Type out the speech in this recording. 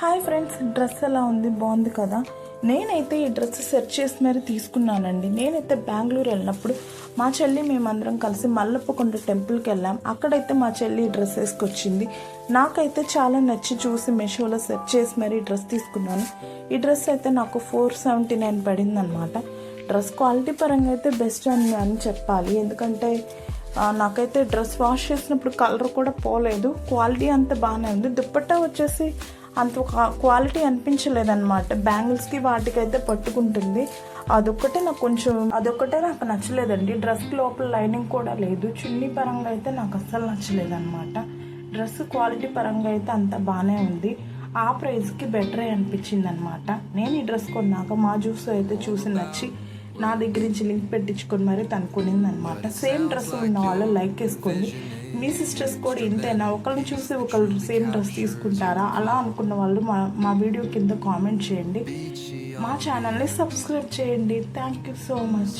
Hi friends dress ఎలా ఉంది? బాగుంది కదా? నేనైతే ఈ డ్రెస్ సెర్చ్ చేసి మరీ తీసుకున్నానండి. నేనైతే బెంగళూరు వెళ్ళినప్పుడు మా చెల్లి మేమందరం కలిసి మల్లప్పకొండ టెంపుల్కి వెళ్ళాం. అక్కడైతే మా చెల్లి ఈ డ్రెస్ వేసుకొచ్చింది. నాకైతే చాలా నచ్చి చూసి మెషోలో సెర్చ్ చేసి మరీ ఈ డ్రెస్ తీసుకున్నాను. ఈ డ్రెస్ అయితే నాకు ఫోర్ సెవెంటీ నైన్ పడింది అనమాట డ్రెస్ క్వాలిటీ పరంగా అయితే బెస్ట్ అని అని చెప్పాలి. ఎందుకంటే నాకైతే డ్రెస్ వాష్ చేసినప్పుడు కలర్ కూడా పోలేదు. క్వాలిటీ అంత బాగానే ఉంది. దుప్పట్టా వచ్చేసి అంత ఒక క్వాలిటీ అనిపించలేదన్నమాట. బ్యాంగిల్స్కి వాటికైతే పట్టుకుంటుంది. అదొక్కటే నాకు కొంచెం అదొక్కటే నాకు నచ్చలేదండి. డ్రెస్ లోపల లైనింగ్ కూడా లేదు. చున్నీ పరంగా అయితే నాకు అస్సలు నచ్చలేదన్నమాట. డ్రెస్ క్వాలిటీ పరంగా అయితే అంత బాగానే ఉంది. ఆ ప్రైస్కి బెటరే అనిపించింది అనమాట నేను ఈ డ్రెస్ కొన్నాక మా జ్యూస్ అయితే చూసి నచ్చి నా దగ్గర నుంచి లింక్ పెట్టించుకొని మరి తనుకునింది అనమాట సేమ్ డ్రెస్ ఉన్న వాళ్ళు లైక్ వేసుకొని మీ సిస్టర్స్ కూడా ఇంతేనా? ఒకరిని చూసి ఒకరు సేమ్ డ్రెస్ తీసుకుంటారా? అలా అనుకున్న వాళ్ళు మా మా వీడియో కింద కామెంట్ చేయండి. మా ఛానల్ని సబ్స్క్రైబ్ చేయండి. Thank you so much